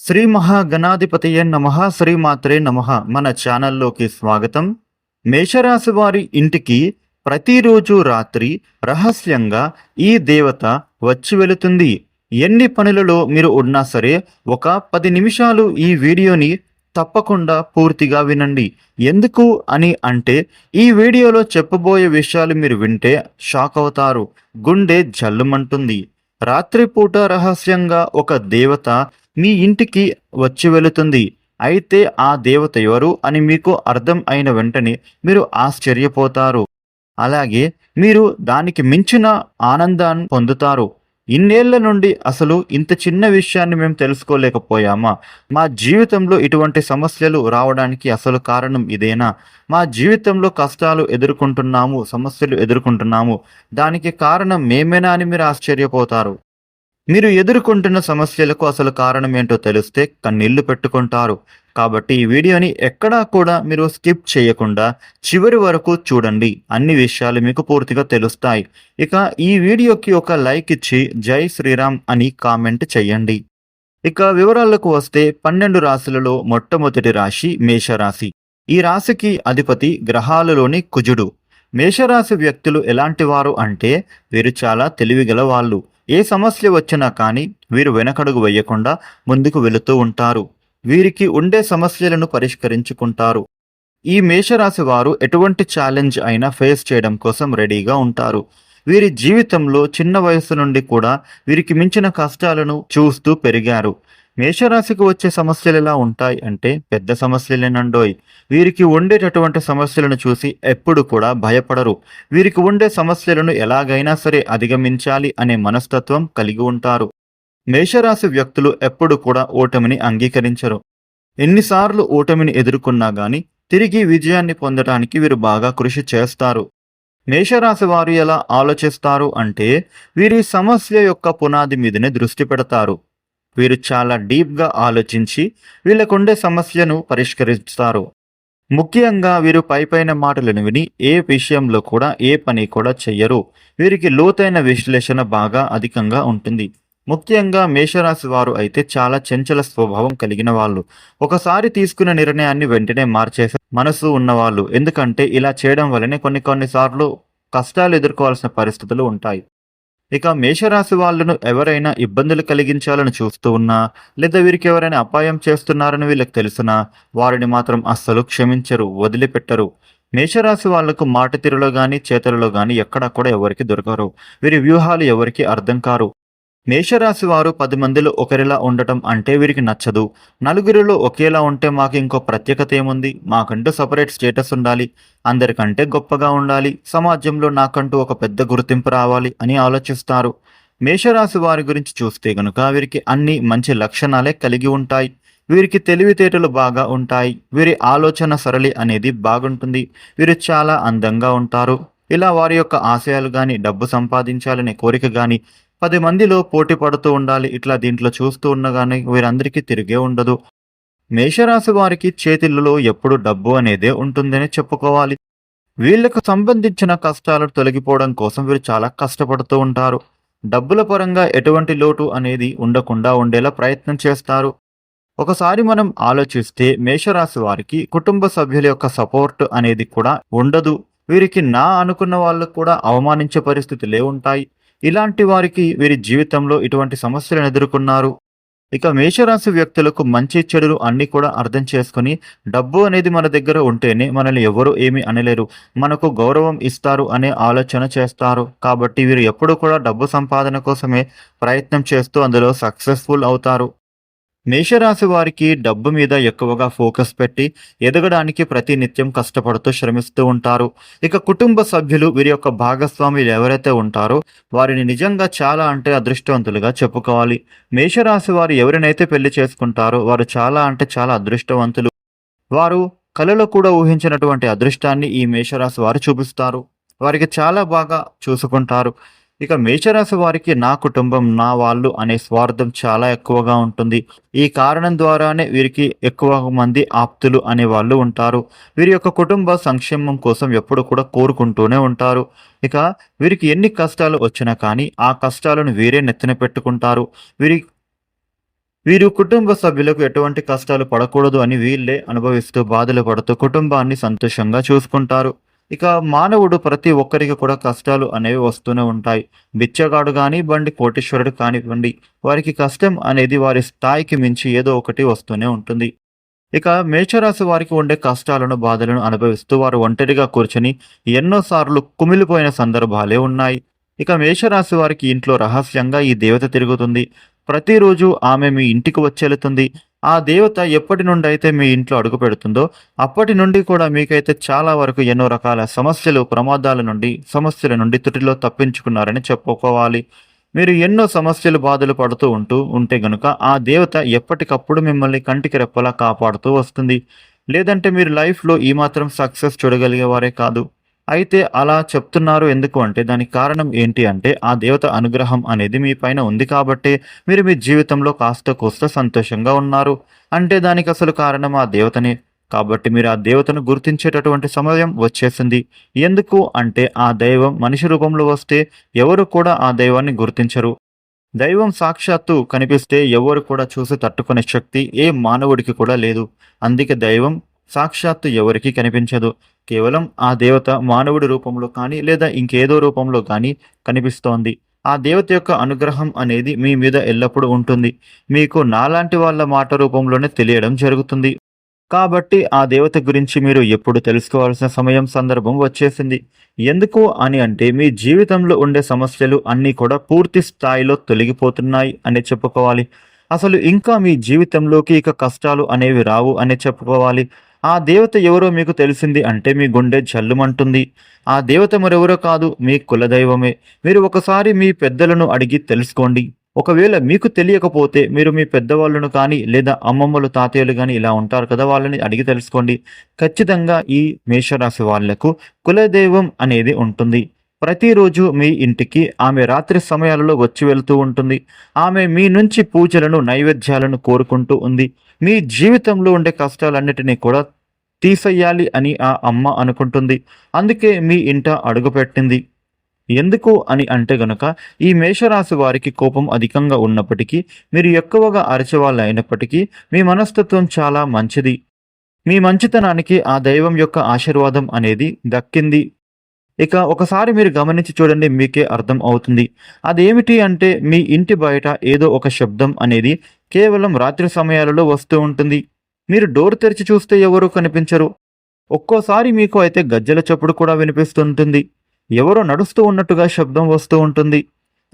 శ్రీ మహాగణాధిపతియే నమ శ్రీమాత్రే నమ. మన ఛానల్లోకి స్వాగతం. మేషరాశి వారి ఇంటికి ప్రతిరోజు రాత్రి రహస్యంగా ఈ దేవత వచ్చి వెళుతుంది. ఎన్ని పనులలో మీరు ఉన్నా సరే ఒక పది నిమిషాలు ఈ వీడియోని తప్పకుండా పూర్తిగా వినండి. ఎందుకు అని అంటే ఈ వీడియోలో చెప్పబోయే విషయాలు మీరు వింటే షాక్ అవుతారు గుండె జల్లుమంటుంది. రాత్రిపూట రహస్యంగా ఒక దేవత మీ ఇంటికి వచ్చి వెళుతుంది. అయితే ఆ దేవత ఎవరు అని మీకు అర్థం అయిన వెంటనే మీరు ఆశ్చర్యపోతారు. అలాగే మీరు దానికి మించిన ఆనందాన్ని పొందుతారు. ఇన్నేళ్ళ నుండి అసలు ఇంత చిన్న విషయాన్ని మేము తెలుసుకోలేకపోయామా? మా జీవితంలో ఇటువంటి సమస్యలు రావడానికి అసలు కారణం ఇదేనా? మా జీవితంలో కష్టాలు ఎదుర్కొంటున్నాము సమస్యలు ఎదుర్కొంటున్నాము. దానికి కారణం మేమేనా అని మీరు ఆశ్చర్యపోతారు. మీరు ఎదుర్కొంటున్న సమస్యలకు అసలు కారణం ఏంటో తెలిస్తే కన్నీళ్ళు పెట్టుకుంటారు. కాబట్టి ఈ వీడియోని ఎక్కడా కూడా మీరు స్కిప్ చేయకుండా చివరి వరకు చూడండి. అన్ని విషయాలు మీకు పూర్తిగా తెలుస్తాయి. ఇక ఈ వీడియోకి ఒక లైక్ ఇచ్చి జై శ్రీరామ్ అని కామెంట్ చేయండి. ఇక వివరాలకు వస్తే పన్నెండు రాశులలో మొట్టమొదటి రాశి మేషరాశి. ఈ రాశికి అధిపతి గ్రహాలలోని కుజుడు. మేషరాశి వ్యక్తులు ఎలాంటి వారు అంటే వీరు చాలా తెలివిగల వాళ్ళు. ఏ సమస్య వచ్చినా కానీ వీరు వెనకడుగు వేయకుండా ముందుకు వెళుతూ ఉంటారు. వీరికి ఉండే సమస్యలను పరిష్కరించుకుంటారు. ఈ మేషరాశి వారు ఎటువంటి ఛాలెంజ్ అయినా ఫేస్ చేయడం కోసం రెడీగా ఉంటారు. వీరి జీవితంలో చిన్న వయసు నుండి కూడా వీరికి మించిన కష్టాలను చూస్తూ పెరిగారు. మేషరాశికి వచ్చే సమస్యలు ఎలా ఉంటాయి అంటే పెద్ద సమస్యలేనండోయ్. వీరికి ఉండేటటువంటి సమస్యలను చూసి ఎప్పుడు కూడా భయపడరు. వీరికి ఉండే సమస్యలను ఎలాగైనా సరే అధిగమించాలి అనే మనస్తత్వం కలిగి ఉంటారు. మేషరాశి వ్యక్తులు ఎప్పుడు కూడా ఓటమిని అంగీకరించరు. ఎన్నిసార్లు ఓటమిని ఎదుర్కొన్నా గాని తిరిగి విజయాన్ని పొందడానికి వీరు బాగా కృషి చేస్తారు. మేషరాశి వారు ఎలా ఆలోచిస్తారు అంటే వీరి సమస్య యొక్క పునాది మీదనే దృష్టి పెడతారు. వీరు చాలా డీప్గా ఆలోచించి వీళ్ళకుండే సమస్యను పరిష్కరిస్తారు. ముఖ్యంగా వీరు పైపైన మాటలను విని ఏ విషయంలో కూడా ఏ పని కూడా చెయ్యరు. వీరికి లోతైన విశ్లేషణ బాగా అధికంగా ఉంటుంది. ముఖ్యంగా మేషరాశి వారు అయితే చాలా చంచల స్వభావం కలిగిన వాళ్ళు. ఒకసారి తీసుకున్న నిర్ణయాన్ని వెంటనే మార్చేసే మనసు ఉన్నవాళ్ళు. ఎందుకంటే ఇలా చేయడం వల్లనే కొన్ని కొన్నిసార్లు కష్టాలు ఎదుర్కోవాల్సిన పరిస్థితులు ఉంటాయి. ఇక మేషరాశి వాళ్ళను ఎవరైనా ఇబ్బందులు కలిగించాలని చూస్తూ ఉన్నా లేదా వీరికి ఎవరైనా అపాయం చేస్తున్నారని వీళ్ళకి తెలిసినా వారిని మాత్రం అస్సలు క్షమించరు వదిలిపెట్టరు. మేషరాశి వాళ్ళకు మాట తీరులో గాని చేతలలో గాని ఎక్కడా కూడా ఎవరికి దొరకరు. వీరి వ్యూహాలు ఎవరికి అర్థం కారు. మేషరాశి వారు పది మందిలో ఒకరిలా ఉండటం అంటే వీరికి నచ్చదు. నలుగురిలో ఒకేలా ఉంటే మాకు ఇంకో ప్రత్యేకత ఏముంది? మాకంటూ సపరేట్ స్టేటస్ ఉండాలి. అందరికంటే గొప్పగా ఉండాలి. సమాజంలో నాకంటూ ఒక పెద్ద గుర్తింపు రావాలి అని ఆలోచిస్తారు. మేషరాశి వారి గురించి చూస్తే గనుక వీరికి అన్ని మంచి లక్షణాలే కలిగి ఉంటాయి. వీరికి తెలివితేటలు బాగా ఉంటాయి. వీరి ఆలోచన సరళి అనేది బాగుంటుంది. వీరు చాలా అందంగా ఉంటారు. ఇలా వారి యొక్క ఆశయాలు కానీ డబ్బు సంపాదించాలనే కోరిక కానీ పది మందిలో పోటీ పడుతూ ఉండాలి. ఇట్లా దీంట్లో చూస్తూ ఉండగానే వీరందరికీ తిరిగే ఉండదు. మేషరాశి వారికి చేతిలో ఎప్పుడు డబ్బు అనేదే ఉంటుందని చెప్పుకోవాలి. వీళ్ళకు సంబంధించిన కష్టాలు తొలగిపోవడం కోసం వీరు చాలా కష్టపడుతూ ఉంటారు. డబ్బుల పరంగా ఎటువంటి లోటు అనేది ఉండకుండా ఉండేలా ప్రయత్నం చేస్తారు. ఒకసారి మనం ఆలోచిస్తే మేషరాశి వారికి కుటుంబ సభ్యుల యొక్క సపోర్ట్ అనేది కూడా ఉండదు. వీరికి నా అనుకున్న వాళ్ళకు కూడా అవమానించే పరిస్థితులే ఉంటాయి. ఇలాంటి వారికి వీరి జీవితంలో ఇటువంటి సమస్యలను ఎదుర్కొన్నారు. ఇక మేషరాశి వ్యక్తులకు మంచి చెడులు అన్ని కూడా అర్థం చేసుకుని డబ్బు అనేది మన దగ్గర ఉంటేనే మనల్ని ఎవరు ఏమీ అనలేరు. మనకు గౌరవం ఇస్తారు అనే ఆలోచన చేస్తారు. కాబట్టి వీరు ఎప్పుడు కూడా డబ్బు సంపాదన కోసమే ప్రయత్నం చేస్తూ అందులో సక్సెస్ఫుల్ అవుతారు. మేషరాశి వారికి డబ్బు మీద ఎక్కువగా ఫోకస్ పెట్టి ఎదగడానికి ప్రతి నిత్యం కష్టపడుతూ శ్రమిస్తూ ఉంటారు. ఇక కుటుంబ సభ్యులు వీరి యొక్క భాగస్వాములు ఎవరైతే ఉంటారో వారిని నిజంగా చాలా అంటే అదృష్టవంతులుగా చెప్పుకోవాలి. మేషరాశి వారు ఎవరినైతే పెళ్ళి చేసుకుంటారో వారు చాలా అంటే చాలా అదృష్టవంతులు. వారు కళలో కూడా ఊహించినటువంటి అదృష్టాన్ని ఈ మేషరాశి వారు చూపిస్తారు. వారికి చాలా బాగా చూసుకుంటారు. ఇక మేషరాశి వారికి నా కుటుంబం నా వాళ్ళు అనే స్వార్థం చాలా ఎక్కువగా ఉంటుంది. ఈ కారణం ద్వారానే వీరికి ఎక్కువ మంది ఆప్తులు అనే వాళ్ళు ఉంటారు. వీరి యొక్క కుటుంబ సంక్షేమం కోసం ఎప్పుడు కూడా కోరుకుంటూనే ఉంటారు. ఇక వీరికి ఎన్ని కష్టాలు వచ్చినా కానీ ఆ కష్టాలను వీరే నెత్తిన పెట్టుకుంటారు. వీరి వీరు కుటుంబ సభ్యులకు ఎటువంటి కష్టాలు పడకూడదు అని వీళ్ళే అనుభవిస్తూ బాధలు పడుతూ కుటుంబాన్ని సంతోషంగా చూసుకుంటారు. ఇక మానవుడు ప్రతి ఒక్కరికి కూడా కష్టాలు అనేవి వస్తూనే ఉంటాయి. బిచ్చగాడు కానీ బండి కోటేశ్వరుడు కానివ్వండి వారికి కష్టం అనేది వారి స్థాయికి మించి ఏదో ఒకటి వస్తూనే ఉంటుంది. ఇక మేషరాశి వారికి ఉండే కష్టాలను బాధలను అనుభవిస్తూ వారు ఒంటరిగా కూర్చొని ఎన్నోసార్లు కుమిలిపోయిన సందర్భాలే ఉన్నాయి. ఇక మేషరాశి వారికి ఇంట్లో రహస్యంగా ఈ దేవత తిరుగుతుంది. ప్రతిరోజు ఆమె మీ ఇంటికి వచ్చేలుతుంది. ఆ దేవత ఎప్పటి నుండి అయితే మీ ఇంట్లో అడుగు పెడుతుందో అప్పటి నుండి కూడా మీకైతే చాలా వరకు ఎన్నో రకాల సమస్యలు ప్రమాదాల నుండి సమస్యల నుండి తుటిలో తప్పించుకున్నారని చెప్పుకోవాలి. మీరు ఎన్నో సమస్యలు బాధలు పడుతూ ఉంటూ ఉంటే గనుక ఆ దేవత ఎప్పటికప్పుడు మిమ్మల్ని కంటికి రెప్పలా కాపాడుతూ వస్తుంది. లేదంటే మీరు లైఫ్లో ఈ మాత్రం సక్సెస్ చూడగలిగేవారే కాదు. అయితే అలా చెప్తున్నారు ఎందుకు అంటే దానికి కారణం ఏంటి అంటే ఆ దేవత అనుగ్రహం అనేది మీ పైన ఉంది కాబట్టే మీరు మీ జీవితంలో కాస్త కోస్త సంతోషంగా ఉన్నారు. అంటే దానికి అసలు కారణం ఆ దేవతనే. కాబట్టి మీరు ఆ దేవతను గుర్తించేటటువంటి సమయం వచ్చేసింది. ఎందుకు అంటే ఆ దైవం మనిషి రూపంలో వస్తే ఎవరు కూడా ఆ దైవాన్ని గుర్తించరు. దైవం సాక్షాత్తు కనిపిస్తే ఎవరు కూడా చూసి తట్టుకునే శక్తి ఏ మానవుడికి కూడా లేదు. అందుకే దైవం సాక్షాత్తు ఎవరికి కనిపించదు. కేవలం ఆ దేవత మానవుడి రూపంలో కానీ లేదా ఇంకేదో రూపంలో కానీ కనిపిస్తోంది. ఆ దేవత యొక్క అనుగ్రహం అనేది మీ మీద ఎల్లప్పుడూ ఉంటుంది. మీకు నాలాంటి వాళ్ళ మాట రూపంలోనే తెలియడం జరుగుతుంది. కాబట్టి ఆ దేవత గురించి మీరు ఎప్పుడు తెలుసుకోవాల్సిన సమయం సందర్భం వచ్చేసింది. ఎందుకు అని అంటే మీ జీవితంలో ఉండే సమస్యలు అన్నీ కూడా పూర్తి స్థాయిలో తొలగిపోతున్నాయి అని చెప్పుకోవాలి. అసలు ఇంకా మీ జీవితంలోకి ఇక కష్టాలు అనేవి రావు అని చెప్పుకోవాలి. ఆ దేవత ఎవరో మీకు తెలిసింది అంటే మీ గుండె జల్లుమంటుంది. ఆ దేవత మరెవరో కాదు మీ కులదైవమే. మీరు ఒకసారి మీ పెద్దలను అడిగి తెలుసుకోండి. ఒకవేళ మీకు తెలియకపోతే మీరు మీ పెద్దవాళ్ళను కానీ లేదా అమ్మమ్మలు తాతయ్యలు కానీ ఇలా ఉంటారు కదా వాళ్ళని అడిగి తెలుసుకోండి. ఖచ్చితంగా ఈ మేషరాశి వాళ్ళకు కులదైవం అనేది ఉంటుంది. ప్రతిరోజు మీ ఇంటికి ఆమె రాత్రి సమయాలలో వచ్చి వెళ్తూ ఉంటుంది. ఆమె మీ నుంచి పూజలను నైవేద్యాలను కోరుకుంటూ ఉంది. మీ జీవితంలో ఉండే కష్టాలన్నిటినీ కూడా తీసేయాలి అని ఆ అమ్మ అనుకుంటుంది. అందుకే మీ ఇంట అడుగుపెట్టింది ఎందుకు అని అంటే గనక ఈ మేషరాశి వారికి కోపం అధికంగా ఉన్నప్పటికీ మీరు ఎక్కువగా అరచేవాళ్ళు అయినప్పటికీ మీ మనస్తత్వం చాలా మంచిది. మీ మంచితనానికి ఆ దైవం యొక్క ఆశీర్వాదం అనేది దక్కింది. ఇక ఒకసారి మీరు గమనించి చూడండి మీకే అర్థం అవుతుంది. అదేమిటి అంటే మీ ఇంటి బయట ఏదో ఒక శబ్దం అనేది కేవలం రాత్రి సమయాలలో వస్తూ ఉంటుంది. మీరు డోర్ తెరిచి చూస్తే ఎవరూ కనిపించరు. ఒక్కోసారి మీకు అయితే గజ్జల చప్పుడు కూడా వినిపిస్తుంటుంది. ఎవరో నడుస్తూ ఉన్నట్టుగా శబ్దం వస్తూ ఉంటుంది.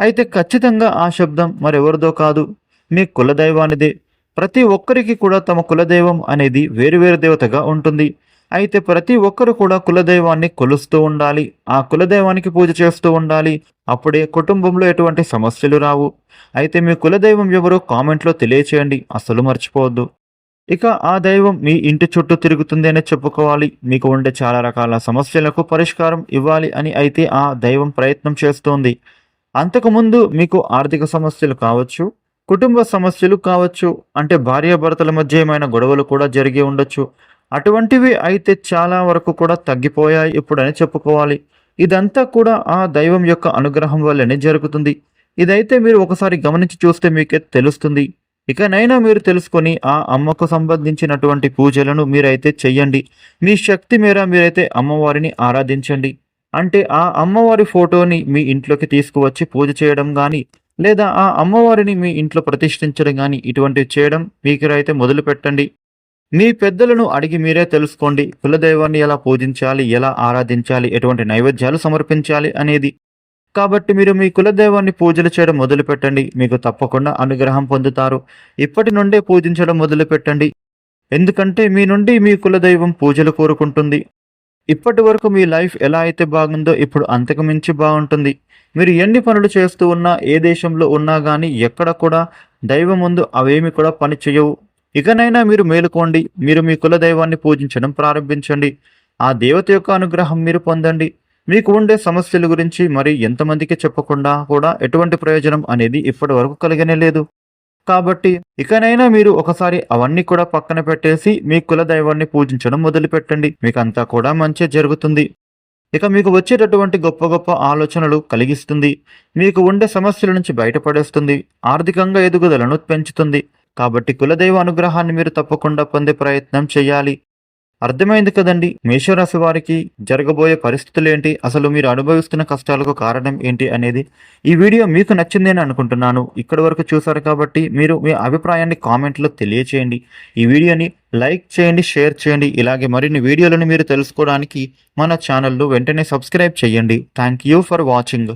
అయితే ఖచ్చితంగా ఆ శబ్దం మరెవరిదో కాదు. మీ కులదైవానిదే. ప్రతి ఒక్కరికి కూడా తమ కులదైవం అనేది వేరువేరు దేవతగా ఉంటుంది. అయితే ప్రతి ఒక్కరు కూడా కులదైవాన్ని కొలుస్తూ ఉండాలి. ఆ కులదైవానికి పూజ చేస్తూ ఉండాలి. అప్పుడే కుటుంబంలో ఎటువంటి సమస్యలు రావు. అయితే మీ కులదైవం ఎవరో కామెంట్లో తెలియచేయండి. అస్సలు మర్చిపోవద్దు. ఇక ఆ దైవం మీ ఇంటి చుట్టూ తిరుగుతుంది అని చెప్పుకోవాలి. మీకు ఉండే చాలా రకాల సమస్యలకు పరిష్కారం ఇవ్వాలి అని అయితే ఆ దైవం ప్రయత్నం చేస్తోంది. అంతకుముందు మీకు ఆర్థిక సమస్యలు కావచ్చు కుటుంబ సమస్యలు కావచ్చు అంటే భార్యాభర్తల మధ్య ఏమైనా గొడవలు కూడా జరిగి ఉండొచ్చు. అటువంటివి అయితే చాలా వరకు కూడా తగ్గిపోయాయి ఇప్పుడని చెప్పుకోవాలి. ఇదంతా కూడా ఆ దైవం యొక్క అనుగ్రహం వల్లనే జరుగుతుంది. ఇదైతే మీరు ఒకసారి గమనించి చూస్తే మీకే తెలుస్తుంది. ఇకనైనా మీరు తెలుసుకొని ఆ అమ్మకు సంబంధించినటువంటి పూజలను మీరైతే చెయ్యండి. మీ శక్తి మేర మీరైతే అమ్మవారిని ఆరాధించండి. అంటే ఆ అమ్మవారి ఫోటోని మీ ఇంట్లోకి తీసుకువచ్చి పూజ చేయడం కానీ లేదా ఆ అమ్మవారిని మీ ఇంట్లో ప్రతిష్ఠించడం కానీ ఇటువంటివి చేయడం మీకు అయితే మొదలు పెట్టండి మీ పెద్దలను అడిగి మీరే తెలుసుకోండి. కులదైవాన్ని ఎలా పూజించాలి? ఎలా ఆరాధించాలి? ఎటువంటి నైవేద్యాలు సమర్పించాలి అనేది. కాబట్టి మీరు మీ కులదైవాన్ని పూజలు చేయడం మొదలుపెట్టండి. మీకు తప్పకుండా అనుగ్రహం పొందుతారు. ఇప్పటి నుండే పూజించడం మొదలుపెట్టండి. ఎందుకంటే మీ నుండి మీ కులదైవం పూజలు కోరుకుంటుంది. ఇప్పటి వరకు మీ లైఫ్ ఎలా అయితే బాగుందో ఇప్పుడు అంతకు మించి బాగుంటుంది. మీరు ఎన్ని పనులు చేస్తూ ఉన్నా ఏ దేశంలో ఉన్నా కానీ ఎక్కడ కూడా దైవం ముందు అవేమి కూడా పని చేయవు. ఇకనైనా మీరు మేలుకోండి. మీరు మీ కులదైవాన్ని పూజించడం ప్రారంభించండి. ఆ దేవత యొక్క అనుగ్రహం మీరు పొందండి. మీకు ఉండే సమస్యల గురించి మరి ఎంతమందికి చెప్పకుండా కూడా ఎటువంటి ప్రయోజనం అనేది ఇప్పటి వరకు కలిగనే లేదు. కాబట్టి ఇకనైనా మీరు ఒకసారి అవన్నీ కూడా పక్కన పెట్టేసి మీ కులదైవాన్ని పూజించడం మొదలుపెట్టండి. మీకంతా మీకు కూడా మంచి జరుగుతుంది. ఇక మీకు వచ్చేటటువంటి గొప్ప గొప్ప ఆలోచనలు కలిగిస్తుంది. మీకు ఉండే సమస్యల నుంచి బయటపడేస్తుంది. ఆర్థికంగా ఎదుగుదలను పెంచుతుంది. కాబట్టి కులదైవ అనుగ్రహాన్ని మీరు తప్పకుండా పొందే ప్రయత్నం చేయాలి. అర్థమైంది కదండి? మేషరాశి వారికి జరగబోయే పరిస్థితులు ఏంటి? అసలు మీరు అనుభవిస్తున్న కష్టాలకు కారణం ఏంటి అనేది ఈ వీడియో మీకు నచ్చింది అని అనుకుంటున్నాను. ఇక్కడి వరకు చూసారు కాబట్టి మీరు మీ అభిప్రాయాన్ని కామెంట్లో తెలియచేయండి. ఈ వీడియోని లైక్ చేయండి షేర్ చేయండి. ఇలాగే మరిన్ని వీడియోలను మీరు తెలుసుకోవడానికి మన ఛానల్ను వెంటనే సబ్స్క్రైబ్ చేయండి. Thank you for watching.